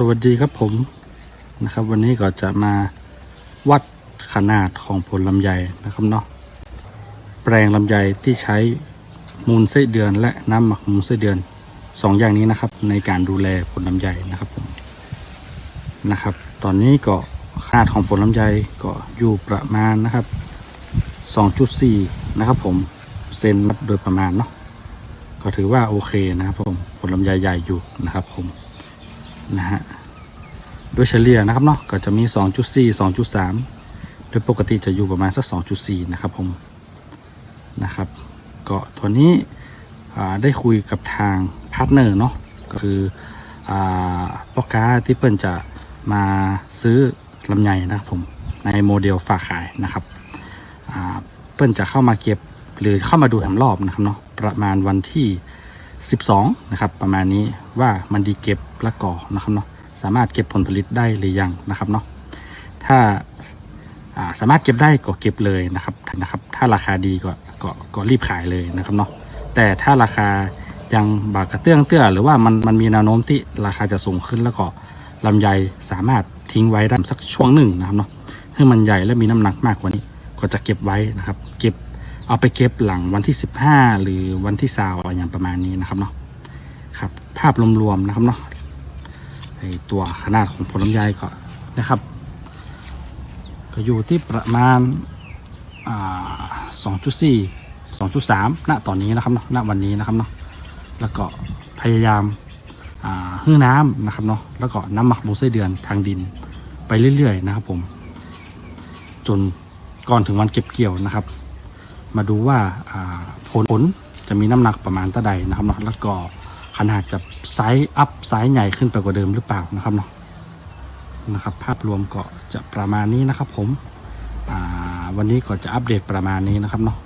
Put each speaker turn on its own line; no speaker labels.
สวัสดีครับผมนะครับ วันนี้ก็จะมาวัดขนาดของผลลำไยนะครับเนาะแปลงลำไยที่ใช้มูลไส้เดือนและน้ำหมักมูลไส้เดือนสองอย่างนี้นะครับ ในการดูแลผลลำไยนะครับผมนะครับ ตอนนี้ก็ขนาดของผลลำไยก็อยู่ประมาณนะครับ 2.4 นะครับผมเซนโดยประมาณเนาะก็ถือว่าโอเคนะครับผมผลลำไยใหญ่อยู่นะครับผม นะฮะโดยเฉลี่ยนะครับเนาะก็จะมี 2.4 2.3 โดยปกติจะอยู่ประมาณสัก 2.4 นะครับผมนะครับก็ตัวนี้ได้คุยกับทางพาร์ทเนอร์เนาะก็คืออพ่อค้าที่เปิ้นจะมาซื้อลำไยนะครับผมในโมเดลฝากขายนะครับเปิ้นจะเข้ามาเก็บหรือเข้ามาดูแหมรอบนะครับเนาะประมาณวันที่ 12 นะครับ ประมาณนี้ว่ามันดีเก็บและก่อนะครับเนาะสามารถเก็บผลผลิตได้หรือยังนะครับเนาะถ้าอ่าสามารถเก็บได้ก็เก็บเลยนะครับนะครับ ถ้าราคาดีก็ก็ก็รีบขายเลยนะครับเนาะแต่ถ้าราคายังบากกระเตื้องเตื้อหรือว่ามันมันมีแนวโน้มที่ราคาจะสูงขึ้นแล้วก็ลำไยสามารถทิ้งไว้ได้สักช่วงหนึ่งนะครับเนาะให้มันใหญ่และมีน้ำหนักมากกว่านี้ ก็จะเก็บไว้นะครับ เก็บ เอาไปเก็บหลังวันที่ 15 หรือวันที่สาวอย่างประมาณนี้นะครับเนาะครับภาพรวมๆนะครับเนาะไอตัวขนาดของผลลำไยก็นะครับ ก็อยู่ที่ประมาณอ่า2.4 2.3ณตอนนี้นะครับเนาะณวันนี้นะครับเนาะแล้วก็พยายามอ่าหื้อน้ำนะครับเนาะแล้วก็น้ำหมักมูลไส้เดือนทางดินไปเรื่อยๆนะครับผม จนก่อนถึงวันเก็บเกี่ยวนะครับ มาดูว่าผลผลจะมีน้ำหนักประมาณเท่าใดนะครับเนาะแล้วก็ขนาดจะไซส์อัพไซส์ใหญ่ขึ้นไปกว่าเดิมหรือเปล่านะครับเนาะนะครับ ภาพรวมก็จะประมาณนี้นะครับผมวันนี้ก็จะอัปเดตประมาณนี้นะครับเนาะ